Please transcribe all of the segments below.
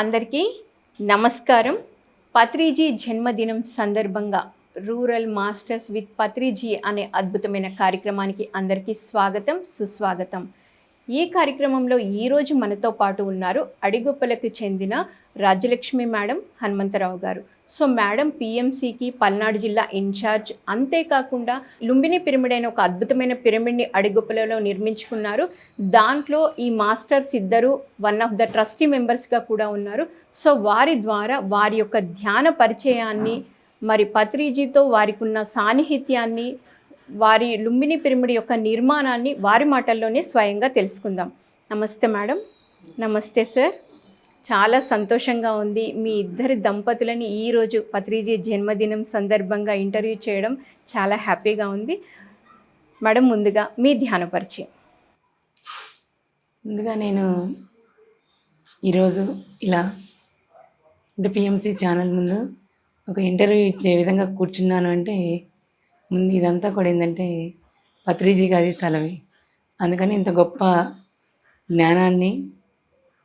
అందరికీ నమస్కారం. పత్రిజీ జన్మదినం సందర్భంగా రూరల్ మాస్టర్స్ విత్ పత్రిజీ అనే అద్భుతమైన కార్యక్రమానికి అందరికీ స్వాగతం సుస్వాగతం. ఈ కార్యక్రమంలో ఈరోజు మనతో పాటు ఉన్నారు అడిగొప్పలకు చెందిన రాజ్యలక్ష్మి మేడం హనుమంతరావు గారు. సో మేడం పిఎంసికి పల్నాడు జిల్లా ఇన్ఛార్జ్. అంతేకాకుండా లుంబిని పిరమిడ్ అయిన ఒక అద్భుతమైన పిరమిడ్ని అడుగుపలలో నిర్మించుకున్నారు. దాంట్లో ఈ మాస్టర్స్ ఇద్దరు వన్ ఆఫ్ ద ట్రస్టీ మెంబర్స్గా కూడా ఉన్నారు. సో వారి ద్వారా వారి యొక్క ధ్యాన పరిచయాన్ని మరి పత్రిజీతో వారికి ఉన్న సాన్నిహిత్యాన్ని వారి లుంబిని పిరమిడ్ యొక్క నిర్మాణాన్ని వారి మాటల్లోనే స్వయంగా తెలుసుకుందాం. నమస్తే మేడం. నమస్తే సార్. చాలా సంతోషంగా ఉంది. మీ ఇద్దరి దంపతులని ఈరోజు పత్రిజీ జన్మదినం సందర్భంగా ఇంటర్వ్యూ చేయడం చాలా హ్యాపీగా ఉంది. మేడం ముందుగా మీ ధ్యాన పరిచయం. ముందుగా నేను ఈరోజు ఇలా అంటే పిఎంసి ఛానల్ ముందు ఒక ఇంటర్వ్యూ ఇచ్చే విధంగా కూర్చున్నాను అంటే ముందు ఇదంతా కూడా ఏంటంటే పత్రిజీ గారి చలవి అందుకని ఇంత గొప్ప జ్ఞానాన్ని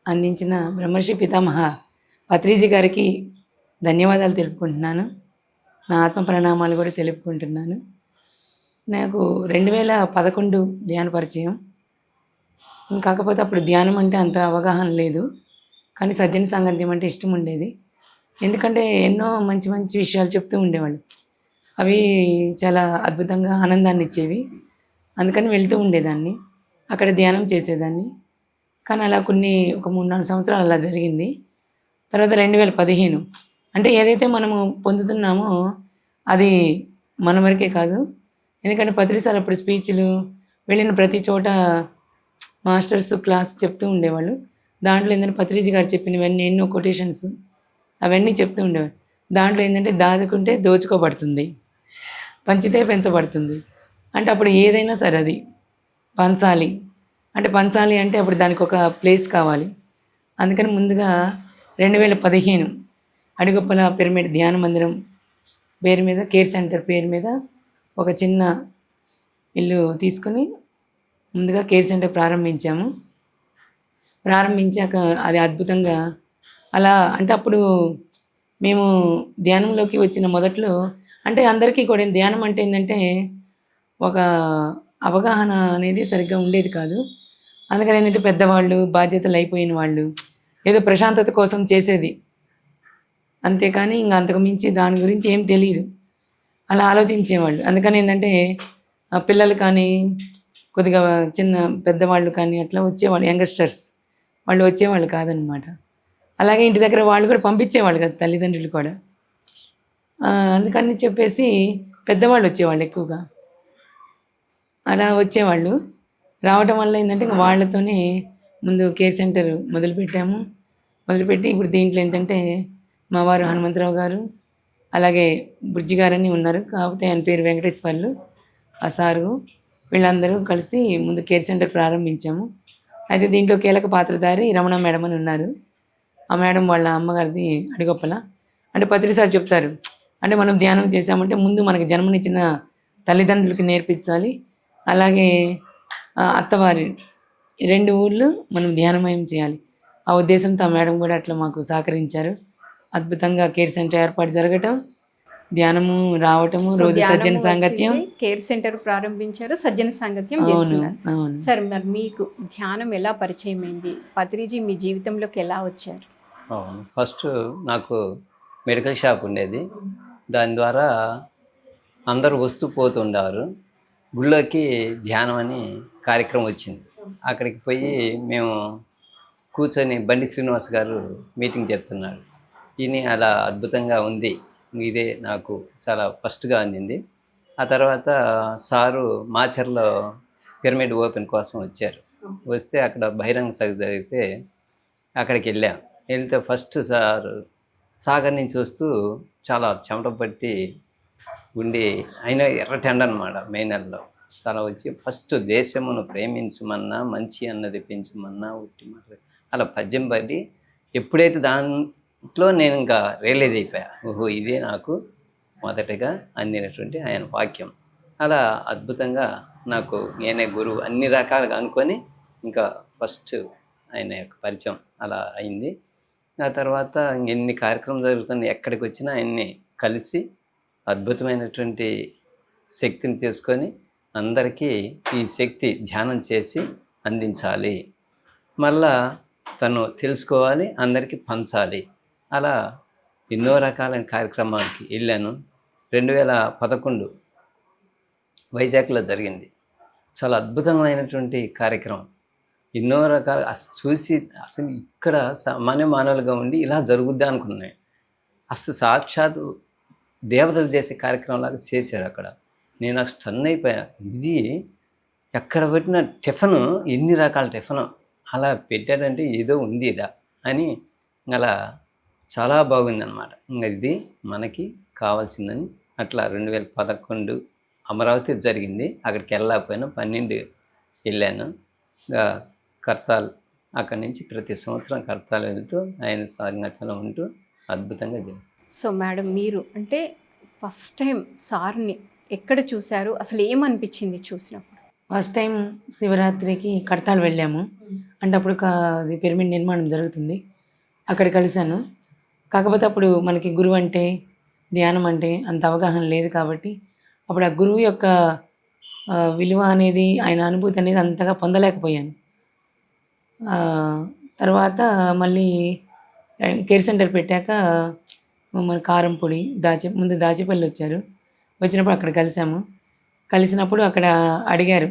అందించిన బ్రహ్మర్షి పితామహ పత్రిజీ గారికి ధన్యవాదాలు తెలుపుకుంటున్నాను. నా ఆత్మ ప్రణామాలు కూడా తెలుపుకుంటున్నాను. నాకు రెండు వేల పదకొండు ధ్యాన పరిచయం. కాకపోతే అప్పుడు ధ్యానం అంటే అంత అవగాహన లేదు. కానీ సజ్జన సాంగత్యం అంటే ఇష్టం ఉండేది. ఎందుకంటే ఎన్నో మంచి మంచి విషయాలు చెప్తూ ఉండేవాళ్ళు. అవి చాలా అద్భుతంగా ఆనందాన్ని ఇచ్చేవి. అందుకని వెళ్తూ ఉండేదాన్ని. అక్కడ ధ్యానం చేసేదాన్ని. కానీ అలా కొన్ని ఒక మూడు నాలుగు సంవత్సరాలు అలా జరిగింది. తర్వాత రెండు వేల పదిహేను. అంటే ఏదైతే మనము పొందుతున్నామో అది మన వరకే కాదు. ఎందుకంటే పత్రిసార్ అప్పుడు స్పీచ్లు వెళ్ళిన ప్రతి చోట మాస్టర్స్ క్లాస్ చెప్తూ ఉండేవాళ్ళు. దాంట్లో ఏంటంటే పత్రిజీ గారు చెప్పినవన్నీ ఎన్నో కొటేషన్స్ అవన్నీ చెప్తూ ఉండేవారు దాంట్లో ఏంటంటే దాచుకుంటే దోచుకోబడుతుంది పంచితే పెంచబడుతుంది. అంటే అప్పుడు ఏదైనా సరే అది పంచాలి. అంటే పంచాలి అంటే అప్పుడు దానికి ఒక ప్లేస్ కావాలి. అందుకని ముందుగా రెండు వేల పదిహేను అడిగొప్పల పిరమిడ్ ధ్యాన మందిరం పేరు మీద కేర్ సెంటర్ పేరు మీద ఒక చిన్న ఇల్లు తీసుకొని ముందుగా కేర్ సెంటర్ ప్రారంభించాము. ప్రారంభించాక అది అద్భుతంగా అలా అంటే అప్పుడు మేము ధ్యానంలోకి వచ్చిన మొదట్లో అంటే అందరికీ కూడా ధ్యానం అంటే ఏంటంటే ఒక అవగాహన అనేది సరిగ్గా ఉండేది కాదు. అందుకని ఏంటంటే పెద్దవాళ్ళు బాధ్యతలు అయిపోయిన వాళ్ళు ఏదో ప్రశాంతత కోసం చేసేది. అంతేకాని ఇంకా అంతకు మించి దాని గురించి ఏం తెలియదు అలా ఆలోచించేవాళ్ళు. అందుకని ఏంటంటే పిల్లలు కానీ కొద్దిగా చిన్న పెద్దవాళ్ళు కానీ అట్లా వచ్చేవాళ్ళు యంగ్స్టర్స్. వాళ్ళు వచ్చేవాళ్ళు కాదనమాట. అలాగే ఇంటి దగ్గర వాళ్ళు కూడా పంపించేవాళ్ళు కదా తల్లిదండ్రులు కూడా. అందుకని చెప్పేసి పెద్దవాళ్ళు వచ్చేవాళ్ళు ఎక్కువగా. అలా వచ్చేవాళ్ళు. రావటం వల్ల ఏంటంటే ఇంకా వాళ్ళతోనే ముందు కేర్ సెంటర్ మొదలుపెట్టాము మొదలుపెట్టి ఇప్పుడు దీంట్లో ఏంటంటే మా వారు హనుమంతరావు గారు అలాగే బుజ్జి గారని ఉన్నారు. కాకపోతే ఆయన పేరు వెంకటేశ్వర్లు ఆ సారు వీళ్ళందరూ కలిసి ముందు కేర్ సెంటర్ ప్రారంభించాము. అయితే దీంట్లో కీలక పాత్రధారి రమణ మేడం అని ఉన్నారు. ఆ మేడం వాళ్ళ అమ్మగారిది అడిగొప్పల. అంటే పత్రిసారి చెప్తారు అంటే మనం ధ్యానం చేసామంటే ముందు మనకి జన్మనిచ్చిన తల్లిదండ్రులకి నేర్పించాలి. అలాగే అత్తవారి రెండు ఊర్లు మనం ధ్యానమయం చేయాలి. ఆ ఉద్దేశంతో ఆ మేడం కూడా అట్లా మాకు సహకరించారు. అద్భుతంగా కేర్ సెంటర్ ఏర్పాటు జరగటం ధ్యానము రావటము రోజు సజ్జన సాంగత్యం. కేర్ సెంటర్ ప్రారంభించారు సజ్జన సాంగత్యం అవును సార్ మరి మీకు ధ్యానం ఎలా పరిచయం అయింది పత్రిజీ మీ జీవితంలోకి ఎలా వచ్చారు? అవును ఫస్ట్ నాకు మెడికల్ షాప్ ఉండేది. దాని ద్వారా అందరూ వస్తూ పోతుండారు. గుళ్ళోకి ధ్యానం అని కార్యక్రమం వచ్చింది. అక్కడికి పోయి మేము కూర్చొని బండి శ్రీనివాస్ గారు మీటింగ్ చెప్తున్నాడు ఈయన అలా అద్భుతంగా ఉంది. ఇదే నాకు చాలా ఫస్ట్గా అందింది. ఆ తర్వాత సారు మాచర్లో పిరమిడ్ ఓపెన్ కోసం వచ్చారు. వస్తే అక్కడ బహిరంగ సభ జరిగితే అక్కడికి వెళ్ళాం. వెళ్తే ఫస్ట్ సార్ సాగర్ నుంచి వస్తూ చాలా చెమట పట్టి ఉండి అయినా ఎర్రటెండ అనమాట మే నెలలో. చాలా వచ్చి ఫస్ట్ దేశమును ప్రేమించమన్నా మంచి అన్నది పెంచమన్నా ఉట్టి మాట అలా పద్యం పడి ఎప్పుడైతే దాంట్లో నేను ఇంకా రియలైజ్ అయిపోయా ఓహో ఇదే నాకు మొదటగా అందినటువంటి ఆయన వాక్యం. అలా అద్భుతంగా నాకు నేనే గురువు అన్ని రకాలుగా అనుకొని ఇంకా ఫస్ట్ ఆయన యొక్క పరిచయం అలా అయింది. ఆ తర్వాత ఎన్ని కార్యక్రమాలు జరుగుతున్నాయి ఎక్కడికి వచ్చినా ఆయన్ని కలిసి అద్భుతమైనటువంటి శక్తిని తీసుకొని అందరికీ ఈ శక్తి ధ్యానం చేసి అందించాలి. మళ్ళా తను తెలుసుకోవాలి అందరికీ పంచాలి. అలా ఎన్నో రకాలైన కార్యక్రమాలకి వెళ్ళాను. రెండు వేల పదకొండు వైజాగ్లో జరిగింది. చాలా అద్భుతమైనటువంటి కార్యక్రమం. ఎన్నో రకాల అసలు చూసి అసలు ఇక్కడ సామాన్య మానవులుగా ఉండి ఇలా జరుగుద్ది అనుకున్నాయి. అసలు సాక్షాత్ దేవతలు చేసే కార్యక్రమంలాగా చేశారు అక్కడ. నేను నాకు స్టన్ అయిపోయా. ఇది ఎక్కడ పెట్టిన టిఫను ఎన్ని రకాల టిఫను అలా పెట్టాడంటే ఏదో ఉంది ఇదా అని అలా చాలా బాగుంది అనమాట ఇంకా ఇది మనకి కావాల్సిందని అట్లా రెండు వేల పదకొండు అమరావతి జరిగింది. అక్కడికి వెళ్ళకపోయినా పన్నెండు వెళ్ళాను. ఇంకా కర్తాల్ అక్కడి నుంచి ప్రతి సంవత్సరం కర్తాలు వెళ్తూ ఆయన సాగంగా ఉంటూ అద్భుతంగా జరిగింది. సో మేడం మీరు అంటే ఫస్ట్ టైం సార్ని ఎక్కడ చూశారు? అసలు ఏమనిపించింది చూసినప్పుడు? ఫస్ట్ టైం శివరాత్రికి కడతాలు వెళ్ళాము. అంటే అప్పుడు అది పిరమిడ్ నిర్మాణం జరుగుతుంది. అక్కడ కలిశాను. కాకపోతే అప్పుడు మనకి గురువు అంటే ధ్యానం అంటే అంత అవగాహన లేదు కాబట్టి అప్పుడు ఆ గురువు యొక్క విలువ అనేది ఆయన అనుభూతి అనేది అంతగా పొందలేకపోయాను. తర్వాత మళ్ళీ కేర్ సెంటర్ పెట్టాక మన కారం పొడి దాచి ముందు దాచిపల్లి వచ్చారు. వచ్చినప్పుడు అక్కడ కలిసాము. కలిసినప్పుడు అక్కడ అడిగారు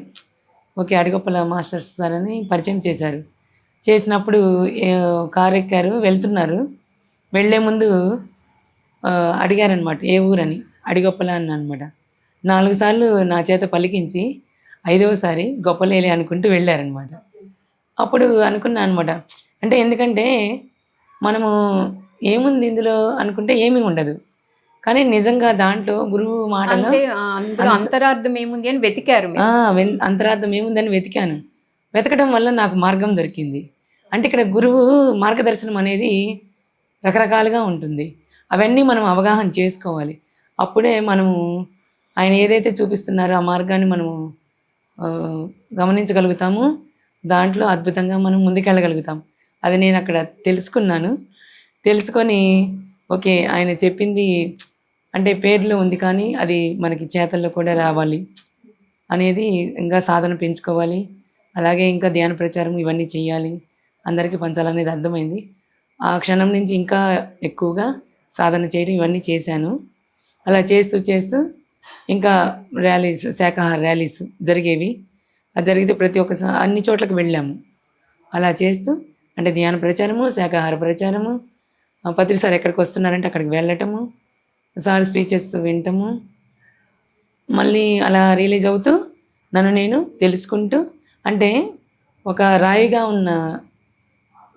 ఓకే అడిగొప్పల మాస్టర్స్ సార్ అని పరిచయం చేశారు. చేసినప్పుడు కారు ఎక్కారు వెళ్తున్నారు. వెళ్ళే ముందు అడిగారనమాట ఏ ఊరని? అడిగొప్పల అని అనమాట నాలుగు సార్లు నా చేత పలికించి ఐదవసారి గొప్పలేలి అనుకుంటూ వెళ్ళారనమాట అప్పుడు అనుకున్నా అనమాట అంటే ఎందుకంటే మనము ఏముంది ఇందులో? అనుకుంటే ఏమీ ఉండదు. కానీ నిజంగా దాంట్లో గురువు మాటలో అంతరార్థం ఏముంది అని వెతికారు అంతరార్థం ఏముందని వెతికాను. వెతకడం వల్ల నాకు మార్గం దొరికింది. అంటే ఇక్కడ గురువు మార్గదర్శనం అనేది రకరకాలుగా ఉంటుంది. అవన్నీ మనం అవగాహన చేసుకోవాలి. అప్పుడే మనము ఆయన ఏదైతే చూపిస్తున్నారో ఆ మార్గాన్ని మనము గమనించగలుగుతాము. దాంట్లో అద్భుతంగా మనం ముందుకెళ్ళగలుగుతాం అది నేను అక్కడ తెలుసుకున్నాను. తెలుసుకొని ఓకే ఆయన చెప్పింది అంటే పేర్లు ఉంది కానీ అది మనకి చేతల్లో కూడా రావాలి అనేది ఇంకా సాధన పెంచుకోవాలి. అలాగే ఇంకా ధ్యాన ప్రచారం ఇవన్నీ చేయాలి అందరికీ పంచాలనేది అర్థమైంది. ఆ క్షణం నుంచి ఇంకా ఎక్కువగా సాధన చేయడం ఇవన్నీ చేశాను. అలా చేస్తూ చేస్తూ ఇంకా ర్యాలీస్ శాఖాహార ర్యాలీస్ జరిగేవి. అది జరిగితే ప్రతి ఒక్క అన్ని చోట్లకు వెళ్ళాము. అలా చేస్తూ అంటే ధ్యాన ప్రచారము శాఖాహార ప్రచారము పత్రి సార్ ఎక్కడికి వస్తున్నారంటే అక్కడికి వెళ్ళటము సార్ స్పీచెస్ వింటాము. మళ్ళీ అలా రిలీజ్ అవుతూ నన్ను నేను తెలుసుకుంటూ అంటే ఒక రాయిగా ఉన్న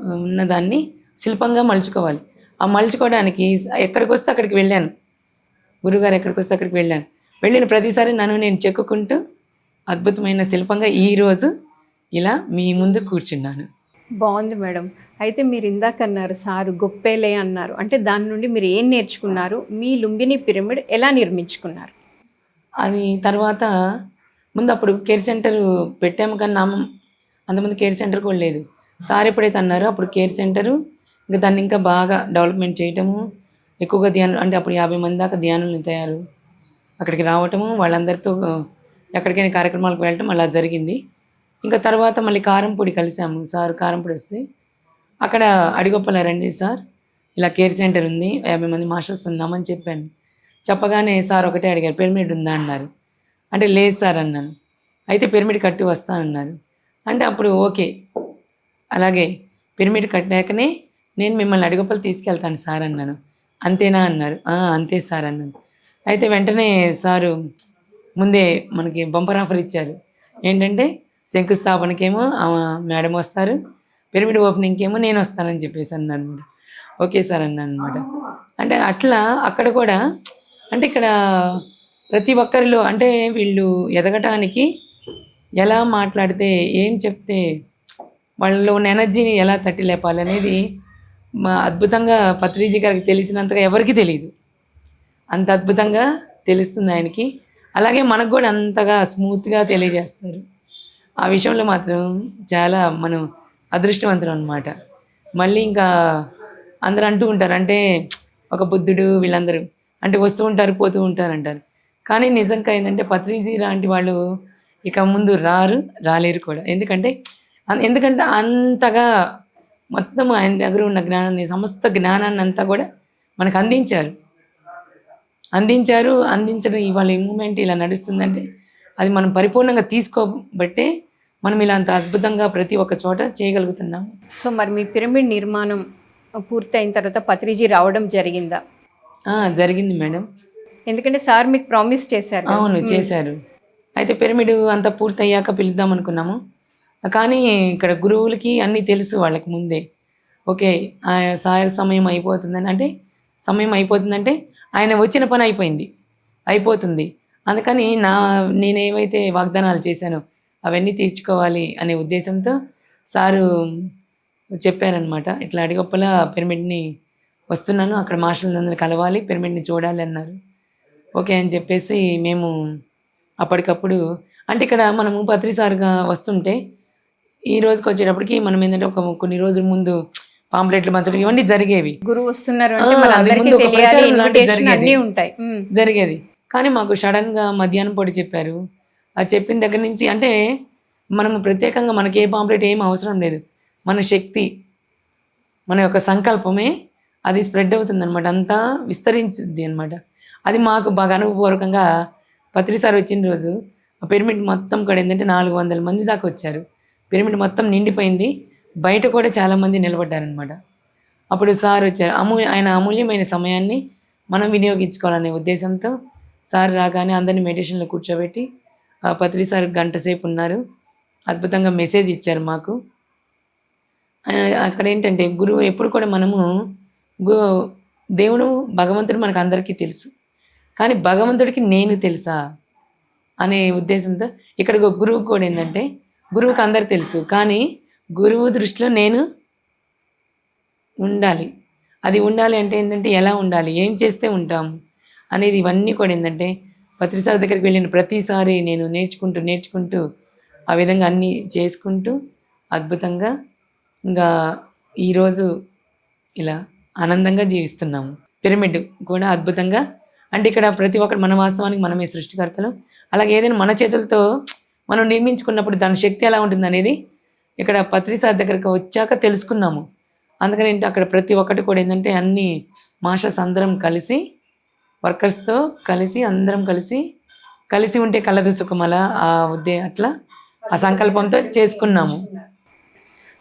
ఉన్నదాన్ని శిల్పంగా మలుచుకోవాలి. ఆ మలుచుకోవడానికి ఎక్కడికి వస్తే అక్కడికి వెళ్ళాను. గురుగారు ఎక్కడికి వస్తే అక్కడికి వెళ్ళాను. వెళ్ళిన ప్రతిసారి నన్ను నేను చెక్కుకుంటూ అద్భుతమైన శిల్పంగా ఈరోజు ఇలా మీ ముందు కూర్చున్నాను. బాగుంది మేడం. అయితే మీరు ఇందాక అన్నారు సారు గొప్పేలే అన్నారు. అంటే దాని నుండి మీరు ఏం నేర్చుకున్నారు? మీ లుంబిని పిరమిడ్ ఎలా నిర్మించుకున్నారు? అది తర్వాత ముందు అప్పుడు కేర్ సెంటర్ పెట్టాము కానీ నామం అంతమంది కేర్ సెంటర్ కూడా లేదు. సార్ ఎప్పుడైతే అన్నారో అప్పుడు కేర్ సెంటరు ఇంకా దాన్ని ఇంకా బాగా డెవలప్మెంట్ చేయటము ఎక్కువగా ధ్యానం అంటే అప్పుడు యాభై మంది దాకా ధ్యానులు తయారు అక్కడికి రావటము వాళ్ళందరితో ఎక్కడికైనా కార్యక్రమాలకు వెళ్ళటం అలా జరిగింది. ఇంకా తర్వాత మళ్ళీ కారంపొడి కలిసాము. సార్ కారంపొడి వస్తే అక్కడ అడిగొప్పల రండి సార్. ఇలా కేర్ సెంటర్ ఉంది యాభై మంది మాస్టర్స్ ఉన్నామని చెప్పాను. చెప్పగానే సార్ ఒకటే అడిగారు పిరమిడ్ ఉందా? అన్నారు. అంటే లేదు సార్ అన్నాను. అయితే పిరమిడ్ కట్టి వస్తా అన్నారు. అంటే అప్పుడు ఓకే. అలాగే పిరమిడ్ కట్టాకనే నేను మిమ్మల్ని అడిగొప్పలు తీసుకెళ్తాను సార్ అన్నాను. అంతేనా? అన్నారు. అంతే సార్ అన్నాను. అయితే వెంటనే సారు ముందే మనకి బంపర్ ఆఫర్ ఇచ్చారు. ఏంటంటే శంకుస్థాపనకేమో ఆ మేడం వస్తారు పిరమిడ్ ఓపెనింగ్కి ఏమో నేను వస్తానని చెప్పేసి అన్నాను అనమాట ఓకే సార్ అన్నాను అనమాట అంటే అట్లా అక్కడ కూడా అంటే ఇక్కడ ప్రతి ఒక్కరిలో అంటే వీళ్ళు ఎదగటానికి ఎలా మాట్లాడితే ఏం చెప్తే వాళ్ళలో ఉన్న ఎనర్జీని ఎలా తట్టి లేపాలి అనేది మా అద్భుతంగా పత్రిజీ గారికి తెలిసినంతగా ఎవరికి తెలియదు అంత అద్భుతంగా తెలుస్తుంది ఆయనకి. అలాగే మనకు కూడా అంతగా స్మూత్గా తెలియజేస్తారు. ఆ విషయంలో మాత్రం చాలా మనం అదృష్టవంతులు అనమాట మళ్ళీ ఇంకా అందరూ అంటూ ఉంటారు అంటే ఒక బుద్ధుడు వీళ్ళందరూ అంటే వస్తూ ఉంటారు పోతూ ఉంటారు అంటారు. కానీ నిజంగా ఏంటంటే పత్రిజీ లాంటి వాళ్ళు ఇక ముందు రారు రాలేరు కూడా. ఎందుకంటే ఎందుకంటే అంతగా మొత్తం ఆయన దగ్గర ఉన్న జ్ఞానాన్ని సమస్త జ్ఞానాన్ని అంతా కూడా మనకు అందించారు. అందించారు అందించడం ఇవాళ ఈ మూమెంట్ ఇలా నడుస్తుందంటే అది మనం పరిపూర్ణంగా తీసుకోబట్టే మనం ఇలా అంత అద్భుతంగా ప్రతి ఒక్క చోట చేయగలుగుతున్నాము సో మరి మీ పిరమిడ్ నిర్మాణం పూర్తయిన తర్వాత పత్రిజీ రావడం జరిగిందా? జరిగింది మేడం. ఎందుకంటే సార్ మీకు ప్రామిస్ చేశారు. అవును చేశారు. అయితే పిరమిడ్ అంతా పూర్తయ్యాక పిలుద్దాం అనుకున్నాము. కానీ ఇక్కడ గురువులకి అన్నీ తెలుసు వాళ్ళకి ముందే. ఓకే ఆ సాయ సమయం అయిపోతుందని అంటే సమయం అయిపోతుందంటే ఆయన వచ్చిన పని అయిపోయింది. అయిపోతుంది. అందుకని నా నేను ఏవైతే వాగ్దానాలు చేశానో అవన్నీ తీర్చుకోవాలి అనే ఉద్దేశంతో సారు చెప్పారనమాట ఇట్లా అడిగొప్పల పిరమిడ్ని వస్తున్నాను అక్కడ మాస్టర్లందరినీ కలవాలి పిరమిడ్ని చూడాలి అన్నారు. ఓకే అని చెప్పేసి మేము అప్పటికప్పుడు అంటే ఇక్కడ మనము పత్రిసారిగా వస్తుంటే ఈ రోజుకి వచ్చేటప్పటికి మనం ఏంటంటే ఒక కొన్ని రోజుల ముందు పాంప్లెట్లు పంచడం ఇవన్నీ జరిగేవి. గురువు వస్తున్నారు జరిగేది. జరిగేది. కానీ మాకు సడన్గా మధ్యాహ్నం పొడి చెప్పారు. అది చెప్పిన దగ్గర నుంచి అంటే మనము ప్రత్యేకంగా మనకి ఏ పాంప్లెట్ ఏం అవసరం లేదు. మన శక్తి మన యొక్క సంకల్పమే అది స్ప్రెడ్ అవుతుంది అనమాట అంతా విస్తరించింది అనమాట అది మాకు బాగా అనుభవపూర్వకంగా పత్రిసారి వచ్చిన రోజు ఆ పిరమిడ్ మొత్తం కూడా ఏంటంటే నాలుగు వందల మంది దాకా వచ్చారు. పిరమిడ్ మొత్తం నిండిపోయింది. బయట కూడా చాలామంది నిలబడ్డారనమాట అప్పుడు సార్ వచ్చారు. అమూ ఆయన అమూల్యమైన సమయాన్ని మనం వినియోగించుకోవాలనే ఉద్దేశంతో సార్ రాగానే అందరినీ మెడిటేషన్లో కూర్చోబెట్టి పత్రి సార్ గంట సేపు ఉన్నారు. అద్భుతంగా మెసేజ్ ఇచ్చారు మాకు. అక్కడ ఏంటంటే గురువు ఎప్పుడు కూడా మనము గు దేవుడు భగవంతుడు మనకు అందరికీ తెలుసు. కానీ భగవంతుడికి నేను తెలుసా? అనే ఉద్దేశంతో ఇక్కడ ఒక గురువు కూడా ఏంటంటే గురువుకి అందరు తెలుసు కానీ గురువు దృష్టిలో నేను ఉండాలి. అది ఉండాలి అంటే ఏంటంటే ఎలా ఉండాలి? ఏం చేస్తే ఉంటాం? అనేది ఇవన్నీ కూడా ఏంటంటే పత్రిసార్ దగ్గరికి వెళ్ళిన ప్రతిసారి నేను నేర్చుకుంటూ నేర్చుకుంటూ ఆ విధంగా అన్నీ చేసుకుంటూ అద్భుతంగా ఇంకా ఈరోజు ఇలా ఆనందంగా జీవిస్తున్నాము. పిరమిడ్ కూడా అద్భుతంగా. అంటే ఇక్కడ ప్రతి ఒక్కరు మన వాస్తవానికి మనమే సృష్టికర్తలు. అలాగే ఏదైనా మన చేతులతో మనం నిర్మించుకున్నప్పుడు దాని శక్తి ఎలా ఉంటుంది అనేది ఇక్కడ పత్రిసార్ దగ్గరకు వచ్చాక తెలుసుకున్నాము అందుకని ఏంటి అక్కడ ప్రతి ఒక్కటి కూడా ఏంటంటే అన్ని మాషస్ అందరం కలిసి వర్కర్స్తో కలిసి అందరం కలిసి కలిసి ఉంటే కలదు సుఖమల ఆ ఉద్దే అట్లా ఆ సంకల్పంతో చేసుకున్నాము.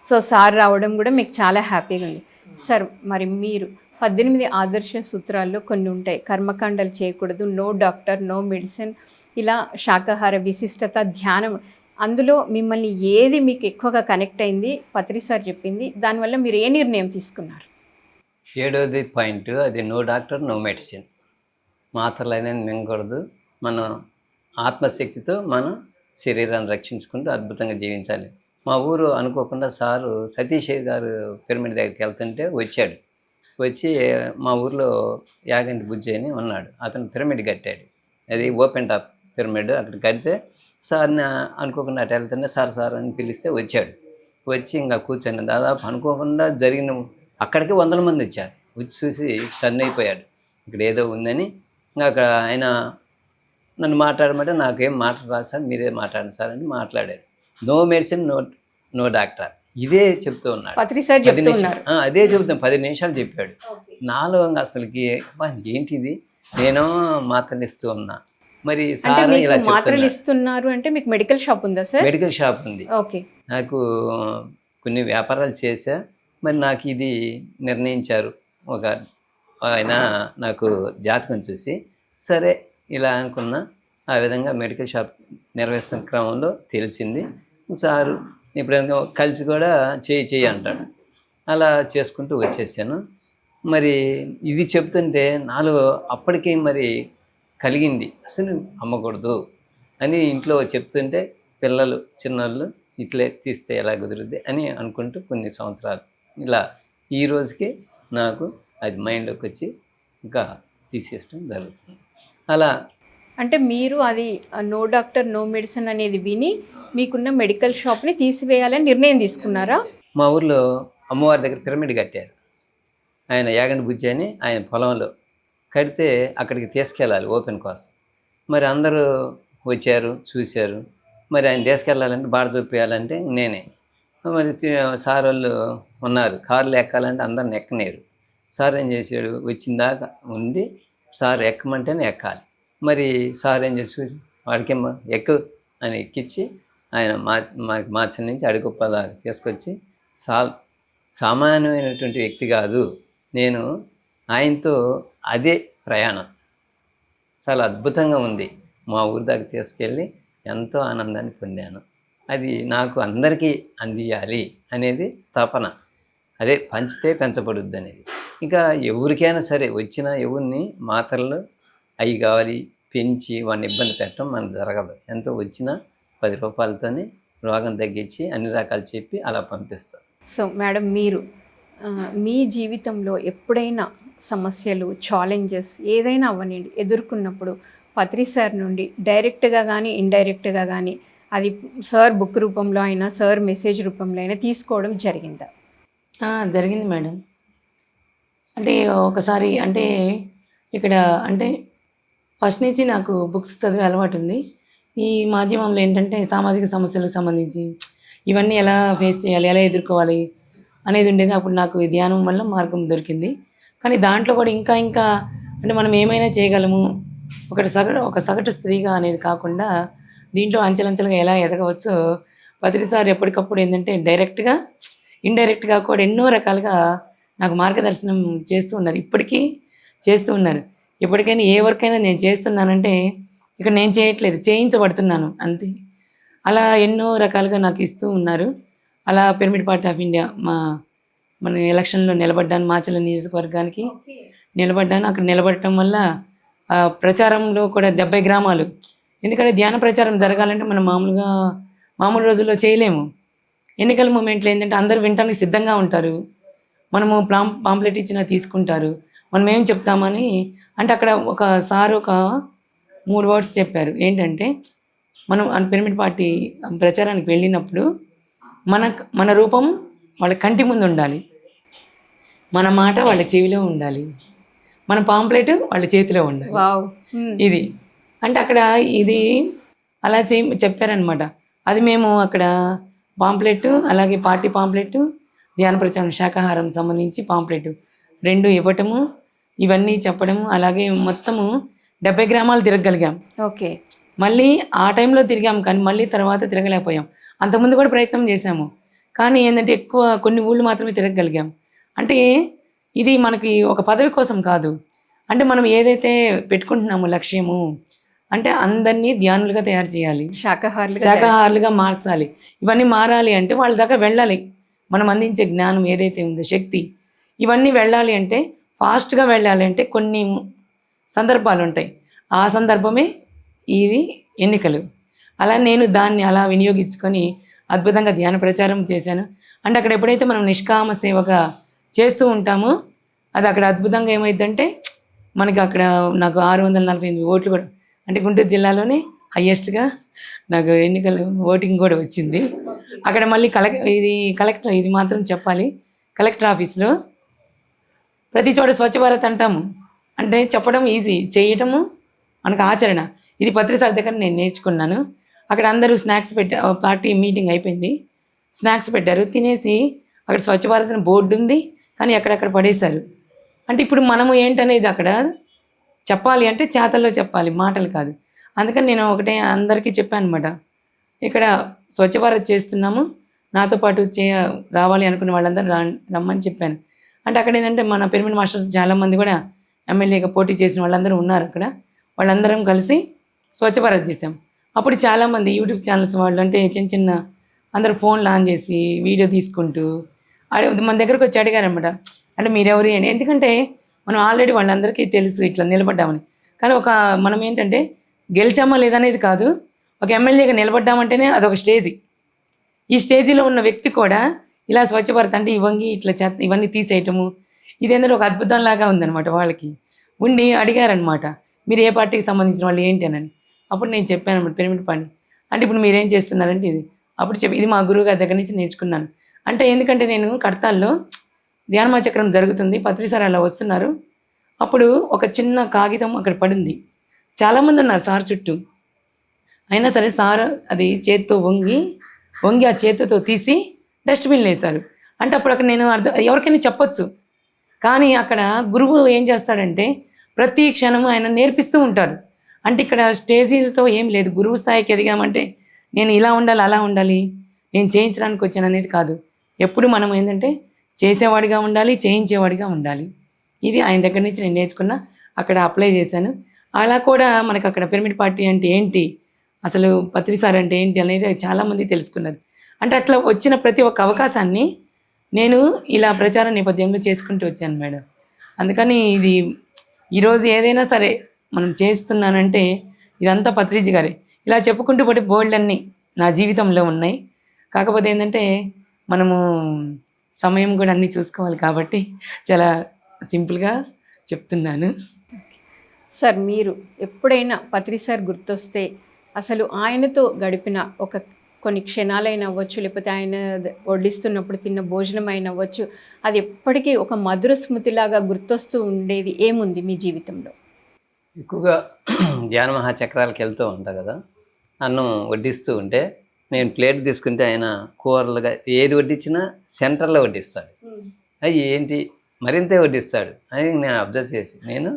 సో సార్ రావడం కూడా మీకు చాలా హ్యాపీగా ఉంది. సార్ మరి మీరు పద్దెనిమిది ఆదర్శ సూత్రాల్లో కొన్ని ఉంటాయి. కర్మకాండలు చేయకూడదు నో డాక్టర్ నో మెడిసిన్ ఇలా శాకాహార విశిష్టత ధ్యానం. అందులో మిమ్మల్ని ఏది మీకు ఎక్కువగా కనెక్ట్ అయింది? పత్రి సార్ చెప్పింది. దానివల్ల మీరు ఏ నిర్ణయం తీసుకున్నారు? ఏడోది పాయింట్ అది నో డాక్టర్ నో మెడిసిన్. మాత్రలు అనేది మింగకూడదు. మనం ఆత్మశక్తితో మనం శరీరాన్ని రక్షించుకుంటూ అద్భుతంగా జీవించాలి. మా ఊరు అనుకోకుండా సారు సతీష్ గారు పిరమిడ్ దగ్గరికి వెళ్తుంటే వచ్చాడు. వచ్చి మా ఊర్లో యాగంటి బుజ్జి అని ఉన్నాడు. అతను పిరమిడ్ కట్టాడు. అది ఓపెన్ టాప్ పిరమిడ్ అక్కడ కడితే సార్ని అనుకోకుండా అటు వెళ్తుంటే సార్ సార్ అని పిలిస్తే వచ్చాడు. వచ్చి ఇంకా కూర్చొని దాదాపు అనుకోకుండా జరిగిన అక్కడికి వందల మంది వచ్చారు. వచ్చి చూసి స్టన్ అయిపోయాడు. ఇక్కడ ఏదో ఉందని ఇంకా అక్కడ ఆయన నన్ను మాట్లాడమంటే నాకేం మాటలు రాదు సార్ మీరే మాట్లాడండి సార్ అని మాట్లాడారు. No medicine no no doctor ఇదే చెప్తూ ఉన్నాడు. పది నిమిషాలు అదే చెబుతాం పది నిమిషాలు చెప్పాడు. నాలో ఇంకా అసలుకి ఏంటిది? నేను మాత్రలు ఇస్తూ ఉన్నా. మరి సార్ ఇలా మాత్రలు ఇస్తున్నారు అంటే మీకు మెడికల్ షాప్ ఉందా సార్? మెడికల్ షాప్ ఉంది. ఓకే. నాకు కొన్ని వ్యాపారాలు చేశా. మరి నాకు ఇది నిర్ణయించారు. ఒక ఆయన నాకు జాతకం చూసి సరే ఇలా అనుకున్నా. ఆ విధంగా మెడికల్ షాప్ నిర్వహిస్తున్న క్రమంలో తెలిసింది. సారు ఇప్పుడు కలిసి కూడా చేయి చేయి అంటాడు. అలా చేసుకుంటూ వచ్చేసాను. మరి ఇది చెప్తుంటే నాలో అప్పటికే మరి కలిగింది. అసలు అమ్మకూడదు అని ఇంట్లో చెప్తుంటే పిల్లలు చిన్నోళ్ళు ఇట్లే తీస్తే ఎలా కుదురుద్ది అని అనుకుంటూ కొన్ని సంవత్సరాలు. ఇలా ఈ రోజుకి నాకు అది మైండ్లోకి వచ్చి ఇంకా తీసేయడం జరుగుతుంది. అలా అంటే మీరు అది నో డాక్టర్ నో మెడిసిన్ అనేది విని మీకున్న మెడికల్ షాప్ని తీసివేయాలని నిర్ణయం తీసుకున్నారా? మా ఊర్లో అమ్మవారి దగ్గర పిరమిడ్ కట్టారు. ఆయన యాగంటి బుజ్జి అని ఆయన పొలంలో కడితే అక్కడికి తీసుకెళ్ళాలి ఓపెన్ కోసం. మరి అందరూ వచ్చారు చూశారు. మరి ఆయన తీసుకెళ్ళాలంటే బాడ చూపించాలంటే నేనే. మరి సార్ వాళ్ళు ఉన్నారు కార్లు ఎక్కాలంటే అందరిని ఎక్కనేరు సార్ ఏం చేశాడు? వచ్చిన దాకా ఉండి సార్ ఎక్కమంటేనే ఎక్కాలి. మరి సార్ ఏం చేసి వాడికేమో ఎక్కు అని ఎక్కించి ఆయన మా మాకు మాచల్ నుంచి అడుగుప్ప దాకా తీసుకొచ్చి సా సామాన్యమైనటువంటి వ్యక్తి కాదు. నేను ఆయనతో అదే ప్రయాణం. చాలా అద్భుతంగా ఉంది. మా ఊరి దాకా తీసుకెళ్ళి ఎంతో ఆనందాన్ని పొందాను. అది నాకు అందరికీ అందియాలి అనేది తపన. అదే పంచితే పెంచబడుద్ది అనేది ఇంకా ఎవరికైనా సరే వచ్చిన ఎవరిని మాత్రలు అవి కావాలి పెంచి వాడిని ఇబ్బంది పెట్టడం మనకు జరగదు. ఎంతో వచ్చినా పది రూపాయలతోనే రోగం తగ్గించి అన్ని రకాలు చెప్పి అలా పంపిస్తాం. సో మేడం మీరు మీ జీవితంలో ఎప్పుడైనా సమస్యలు ఛాలెంజెస్ ఏదైనా అవనండి ఎదుర్కొన్నప్పుడు పత్రి సార్ నుండి డైరెక్ట్గా కానీ ఇండైరెక్ట్గా కానీ అది సార్ బుక్ రూపంలో అయినా సార్ మెసేజ్ రూపంలో అయినా తీసుకోవడం జరిగిందా? ఆ, జరిగింది మేడం. అంటే ఒకసారి అంటే ఇక్కడ అంటే ఫస్ట్ నుంచి నాకు బుక్స్ చదివే అలవాటు ఉంది. ఈ మాధ్యమంలో ఏంటంటే సామాజిక సమస్యలకు సంబంధించి ఇవన్నీ ఎలా ఫేస్ చేయాలి ఎలా ఎదుర్కోవాలి అనేది ఉండేది. అప్పుడు నాకు ధ్యానం వల్ల మార్గం దొరికింది. కానీ దాంట్లో కూడా ఇంకా ఇంకా అంటే మనం ఏమైనా చేయగలము ఒకటి సగటు ఒక సగటు స్త్రీగా అనేది కాకుండా దీంట్లో అంచెలంచెలుగా ఎలా ఎదగవచ్చో ప్రతిసారి ఎప్పటికప్పుడు ఏంటంటే డైరెక్ట్గా ఇండైరెక్ట్గా కూడా ఎన్నో రకాలుగా నాకు మార్గదర్శనం చేస్తూ ఉన్నారు. ఇప్పటికీ చేస్తూ ఉన్నారు. ఎప్పటికైనా ఏ వర్క్ అయినా నేను చేస్తున్నానంటే ఇక నేను చేయట్లేదు చేయించబడుతున్నాను అంతే. అలా ఎన్నో రకాలుగా నాకు ఇస్తూ ఉన్నారు. అలా పిరమిడ్ పార్టీ ఆఫ్ ఇండియా మా మన ఎలక్షన్లో నిలబడ్డాను మాచల నియోజకవర్గానికి నిలబడ్డాను. అక్కడ నిలబడటం వల్ల ఆ ప్రచారంలో కూడా డెబ్బై గ్రామాలు. ఎందుకంటే ధ్యాన ప్రచారం జరగాలంటే మనం మామూలుగా మామూలు రోజుల్లో చేయలేము. ఎన్నికల మూమెంట్లో ఏంటంటే అందరూ వినటానికి సిద్ధంగా ఉంటారు. మనము ప్లాం పాంప్లెట్ ఇచ్చినా తీసుకుంటారు. మనం ఏం చెప్తామని అంటే అక్కడ ఒక సార్ ఒక మూడు వర్డ్స్ చెప్పారు. ఏంటంటే మనం ఆ పిరమిడ్ పార్టీ ప్రచారానికి వెళ్ళినప్పుడు మన మన రూపం వాళ్ళ కంటి ముందు ఉండాలి. మన మాట వాళ్ళ చెవిలో ఉండాలి. మన పాంప్లెట్ వాళ్ళ చేతిలో ఉండాలి. ఇది. అంటే అక్కడ ఇది అలా చెప్పారనమాట అది మేము అక్కడ పాంప్లెట్ అలాగే పార్టీ పాంప్లెట్ ధ్యాన ప్రచారం శాకాహారం సంబంధించి పాంప్లెట్. రెండు ఇవ్వటము ఇవన్నీ చెప్పడము అలాగే మొత్తము డెబ్బై గ్రామాలు తిరగగలిగాం. ఓకే. మళ్ళీ ఆ టైంలో తిరిగాం కానీ మళ్ళీ తర్వాత తిరగలేకపోయాం. అంతకుముందు కూడా ప్రయత్నం చేశాము కానీ ఏంటంటే ఎక్కువ కొన్ని ఊళ్ళు మాత్రమే తిరగగలిగాం. అంటే ఇది మనకి ఒక పదవి కోసం కాదు. అంటే మనం ఏదైతే పెట్టుకుంటున్నామో లక్ష్యము అంటే అందరినీ ధ్యానులుగా తయారు చేయాలి. శాకాహారులుగా శాకాహారులుగా మార్చాలి. ఇవన్నీ మారాలి అంటే వాళ్ళ దాకా వెళ్ళాలి. మనం అందించే జ్ఞానం ఏదైతే ఉందో శక్తి ఇవన్నీ వెళ్ళాలి అంటే ఫాస్ట్గా వెళ్ళాలి అంటే కొన్ని సందర్భాలు ఉంటాయి. ఆ సందర్భమే ఇది ఎన్నికలు. అలా నేను దాన్ని అలా వినియోగించుకొని అద్భుతంగా ధ్యాన ప్రచారం చేశాను. అంటే అక్కడ ఎప్పుడైతే మనం నిష్కామ సేవగా చేస్తూ ఉంటామో అది అక్కడ అద్భుతంగా ఏమైందంటే మనకి అక్కడ నాకు ఆరు వందల నలభై ఎనిమిది ఓట్లు కూడా అంటే గుంటూరు జిల్లాలోనే హయ్యెస్ట్గా నాకు ఎన్నికలు ఓటింగ్ కూడా వచ్చింది. అక్కడ మళ్ళీ కలెక్ ఇది కలెక్టర్ ఇది మాత్రం చెప్పాలి. కలెక్టర్ ఆఫీస్లో ప్రతి చోట స్వచ్ఛ భారత్ అంటాము. అంటే చెప్పడం ఈజీ చేయటము మనకు ఆచరణ. ఇది పత్రిసార్ దగ్గర నేను నేర్చుకున్నాను. అక్కడ అందరూ స్నాక్స్ పెట్టా పార్టీ మీటింగ్ అయిపోయింది. స్నాక్స్ పెట్టారు. తినేసి అక్కడ స్వచ్ఛ భారత్ అని బోర్డు ఉంది. కానీ అక్కడక్కడ పడేశారు. అంటే ఇప్పుడు మనము ఏంటనేది అక్కడ చెప్పాలి అంటే చేతల్లో చెప్పాలి. మాటలు కాదు. అందుకని నేను ఒకటే అందరికీ చెప్పాను అనమాట ఇక్కడ స్వచ్ఛ భారత్ చేస్తున్నాము. నాతో పాటు చే రావాలి అనుకున్న వాళ్ళందరూ రా రమ్మని చెప్పాను. అంటే అక్కడ ఏంటంటే మన పిరమిడ్ మాస్టర్స్ చాలామంది కూడా ఎమ్మెల్యేగా పోటీ చేసిన వాళ్ళందరూ ఉన్నారు అక్కడ. వాళ్ళందరం కలిసి స్వచ్ఛ భారత్ చేసాం అప్పుడు చాలామంది యూట్యూబ్ ఛానల్స్ వాళ్ళు అంటే చిన్న చిన్న అందరు ఫోన్లు ఆన్ చేసి వీడియో తీసుకుంటూ మన దగ్గరకు వచ్చి అడిగారనమాట అంటే మీరెవరు అని. ఎందుకంటే మనం ఆల్రెడీ వాళ్ళందరికీ తెలుసు ఇట్లా నిలబడ్డామని. కానీ ఒక మనం ఏంటంటే గెలిచామా లేదనేది కాదు. ఒక ఎమ్మెల్యేగా నిలబడ్డామంటేనే అదొక స్టేజీ. ఈ స్టేజీలో ఉన్న వ్యక్తి కూడా ఇలా స్వచ్ఛ భారత్ అంటే ఇవంగి ఇట్లా చెత్త ఇవన్నీ తీసేయటము. ఇదేంటంటే ఒక అద్భుతం లాగా ఉందన్నమాట వాళ్ళకి. ఉండి అడిగారనమాట మీరు ఏ పార్టీకి సంబంధించిన వాళ్ళు ఏంటి అని అప్పుడు నేను చెప్పాను అనమాట పిరమిడ్ పని. అంటే ఇప్పుడు మీరేం చేస్తున్నారంటే ఇది. అప్పుడు చెప్పి ఇది మా గురువు గారి దగ్గర నుంచి నేర్చుకున్నాను. అంటే ఎందుకంటే నేను కడతాల్లో ధ్యానమా చక్రం జరుగుతుంది పత్రిసారి అలా వస్తున్నారు. అప్పుడు ఒక చిన్న కాగితం అక్కడ పడింది. చాలామంది ఉన్నారు సార్ చుట్టూ. అయినా సరే సార్ అది చేత్తో వంగి వంగి ఆ చేతితో తీసి డస్ట్బిన్లో వేశారు. అంటే అప్పుడు అక్కడ నేను అర్థం ఎవరికైనా చెప్పొచ్చు. కానీ అక్కడ గురువు ఏం చేస్తాడంటే ప్రతి క్షణము ఆయన నేర్పిస్తూ ఉంటారు. అంటే ఇక్కడ స్టేజీలతో ఏం లేదు. గురువు స్థాయికి ఎదిగామంటే నేను ఇలా ఉండాలి అలా ఉండాలి నేను చేయించడానికి వచ్చాను అనేది కాదు. ఎప్పుడు మనం ఏంటంటే చేసేవాడిగా ఉండాలి చేయించేవాడిగా ఉండాలి. ఇది ఆయన దగ్గర నుంచి నేను నేర్చుకున్న అక్కడ అప్లై చేశాను. అలా కూడా మనకు అక్కడ పిరమిడ్ పార్టీ అంటే ఏంటి? అసలు పత్రి సార్ అంటే ఏంటి అనేది చాలామంది తెలుసుకున్నది. అంటే అట్లా వచ్చిన ప్రతి ఒక్క అవకాశాన్ని నేను ఇలా ప్రచార నేపథ్యంలో చేసుకుంటూ వచ్చాను మేడం. అందుకని ఇది ఈరోజు ఏదైనా సరే మనం చేస్తున్నానంటే ఇదంతా పత్రిజీ గారే. ఇలా చెప్పుకుంటూ పోటీ బోల్డ్ అన్నీ నా జీవితంలో ఉన్నాయి. కాకపోతే ఏంటంటే మనము సమయం కూడా అన్నీ చూసుకోవాలి కాబట్టి చాలా సింపుల్గా చెప్తున్నాను. సార్ మీరు ఎప్పుడైనా పత్రి సార్ గుర్తొస్తే అసలు ఆయనతో గడిపిన ఒక కొన్ని క్షణాలైనా అవ్వచ్చు లేకపోతే ఆయన వడ్డిస్తున్నప్పుడు తిన్న భోజనం అయినా అవ్వచ్చు అది ఎప్పటికీ ఒక మధుర స్మృతిలాగా గుర్తొస్తూ ఉండేది ఏముంది మీ జీవితంలో? ఎక్కువగా ధ్యాన మహాచక్రాలకు వెళ్తూ ఉంటా కదా అన్నం వడ్డిస్తూ ఉంటే నేను ప్లేట్ తీసుకుంటే ఆయన కూరలుగా ఏది వడ్డించినా సెంటర్లో వడ్డిస్తాడు. అవి ఏంటి? మరింతే వడ్డిస్తాడు అని నేను అబ్జర్వ్ చేసి నేను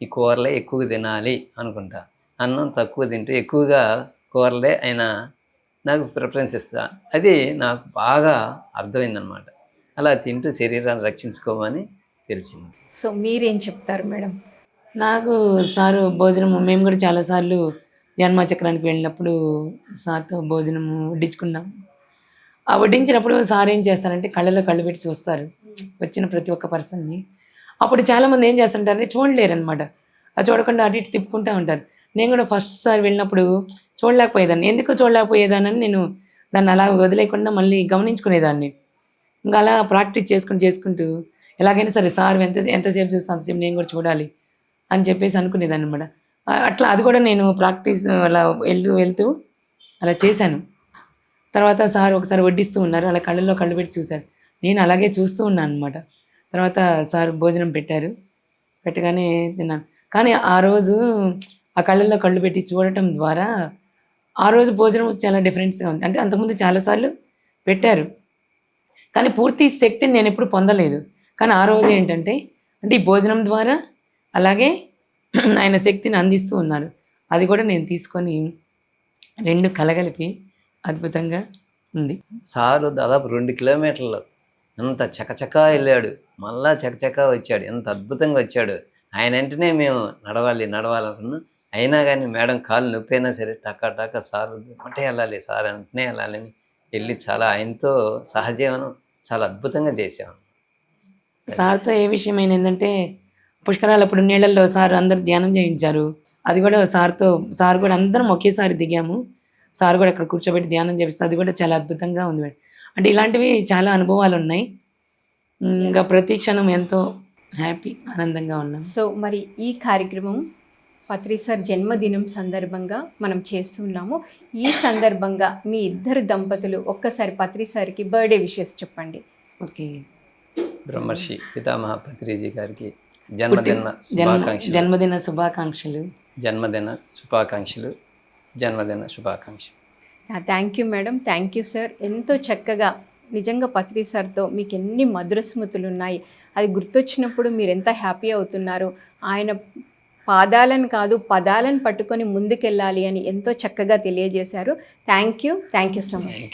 ఈ కూరలే ఎక్కువ తినాలి అనుకుంటా. అన్నం తక్కువ తింటూ ఎక్కువగా కూరలే ఆయన నాకు ప్రిఫరెన్స్ ఇస్తా. అది నాకు బాగా అర్థమైందనమాట అలా తింటూ శరీరాన్ని రక్షించుకోమని తెలిసింది. సో మీరేం చెప్తారు మేడం? నాకు సారు భోజనం మేము కూడా చాలాసార్లు జన్మ చక్రానికి వెళ్ళినప్పుడు సార్తో భోజనం వడ్డించుకున్నాం. ఆ వడ్డించినప్పుడు సార్ ఏం చేస్తారంటే కళ్ళలో కళ్ళు పెట్టి చూస్తారు. వచ్చిన ప్రతి ఒక్క పర్సన్ని. అప్పుడు చాలామంది ఏం చేస్తుంటారంటే చూడలేరు అనమాట అది చూడకుండా అటు ఇటు తిప్పుకుంటూ ఉంటారు. నేను కూడా ఫస్ట్ సారి వెళ్ళినప్పుడు చూడలేకపోయేదాన్ని. ఎందుకు చూడలేకపోయేదానని నేను దాన్ని అలా వదిలేకుండా మళ్ళీ గమనించుకునేదాన్ని. ఇంకా అలా ప్రాక్టీస్ చేసుకుని చేసుకుంటూ ఎలాగైనా సరే సార్ ఎంత ఎంతసేపు చూస్తే అంతసేపు నేను కూడా చూడాలి అని చెప్పేసి అనుకునేదాన్ని అనమాట అట్లా అది కూడా నేను ప్రాక్టీస్ అలా వెళ్తూ వెళ్తూ అలా చేశాను. తర్వాత సార్ ఒకసారి వడ్డిస్తూ ఉన్నారు. అలా కళ్ళల్లో కళ్ళు పెట్టి చూశారు. నేను అలాగే చూస్తూ ఉన్నాను అనమాట తర్వాత సార్ భోజనం పెట్టారు. పెట్టగానే తిన్నాను. కానీ ఆ రోజు ఆ కళ్ళల్లో కళ్ళు పెట్టి చూడటం ద్వారా ఆ రోజు భోజనం చాలా డిఫరెన్స్గా ఉంది. అంటే అంతకుముందు చాలాసార్లు పెట్టారు. కానీ పూర్తి శక్తిని నేను ఎప్పుడు పొందలేదు. కానీ ఆ రోజు ఏంటంటే అంటే ఈ భోజనం ద్వారా అలాగే ఆయన శక్తిని అందిస్తూ ఉన్నారు. అది కూడా నేను తీసుకొని రెండు కలగలిపి అద్భుతంగా ఉంది. సారు దాదాపు రెండు కిలోమీటర్లు ఎంత చకచకా వెళ్ళాడు. మళ్ళా చకచకా వచ్చాడు. ఎంత అద్భుతంగా వచ్చాడు. ఆయన వెంటనే మేము నడవాలి నడవాలనుకున్నాం. అయినా కానీ మేడం కాలు నొప్పి అయినా సరే టకా టకా సార్ వెంటనే వెళ్ళాలి సార్ వెంటనే వెళ్ళాలని వెళ్ళి చాలా ఆయనతో సహజీవనం చాలా అద్భుతంగా చేసాం సార్తో ఏ విషయమైనా ఏంటంటే పుష్కరాలు అప్పుడు నీళ్ళల్లో సార్ అందరు ధ్యానం చేయించారు. అది కూడా సార్తో సార్ కూడా అందరం ఒకేసారి దిగాము. సార్ కూడా అక్కడ కూర్చోబెట్టి ధ్యానం చేపిస్తే అది కూడా చాలా అద్భుతంగా ఉంది మేడం. అంటే ఇలాంటివి చాలా అనుభవాలు ఉన్నాయి. ఇంకా ప్రతి క్షణం ఎంతో హ్యాపీ ఆనందంగా ఉన్నాం. సో మరి ఈ కార్యక్రమం పత్రి సార్ జన్మదినం సందర్భంగా మనం చేస్తున్నాము. ఈ సందర్భంగా మీ ఇద్దరు దంపతులు ఒక్కసారి పత్రి సార్కి బర్త్డే విషెస్ చెప్పండి. ఓకే. బ్రహ్మర్షి పితామహ పత్రిజీ గారికి జన్మదిన జన్మ శుభాకాంక్షలు. జన్మదిన శుభాకాంక్షలు. జన్మదిన శుభాకాంక్షలు. జన్మదిన శుభాకాంక్షలు. Thank you madam thank you sir ఎంతో చక్కగా నిజంగా పత్రి సార్తో మీకు ఎన్ని మధుర స్మృతులు ఉన్నాయి అది గుర్తొచ్చినప్పుడు మీరు ఎంత హ్యాపీ అవుతున్నారు. ఆయన పాదాలను కాదు పదాలను పట్టుకొని ముందుకెళ్ళాలి అని ఎంతో చక్కగా తెలియజేశారు. Thank you thank you so much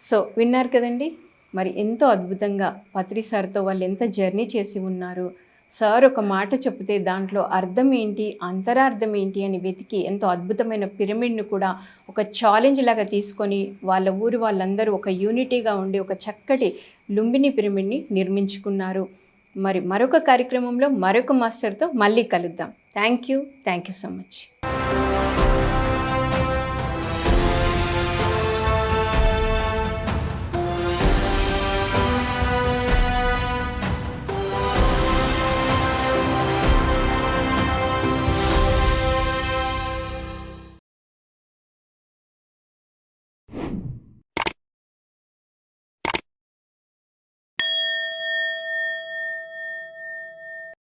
so విన్నారు కదండి? మరి ఎంతో అద్భుతంగా పత్రి సార్తో వాళ్ళు ఎంత జర్నీ చేసి ఉన్నారు. సార్ ఒక మాట చెప్తే దాంట్లో అర్థం ఏంటి అంతరార్థం ఏంటి అని వెతికి ఎంతో అద్భుతమైన పిరమిడ్ను కూడా ఒక ఛాలెంజ్ లాగా తీసుకొని వాళ్ళ ఊరు వాళ్ళందరూ ఒక యూనిటీగా ఉండి ఒక చక్కటి లుంబిని పిరమిడ్ని నిర్మించుకున్నారు. మరి మరొక కార్యక్రమంలో మరొక మాస్టర్తో మళ్ళీ కలుద్దాం. Thank you thank you so much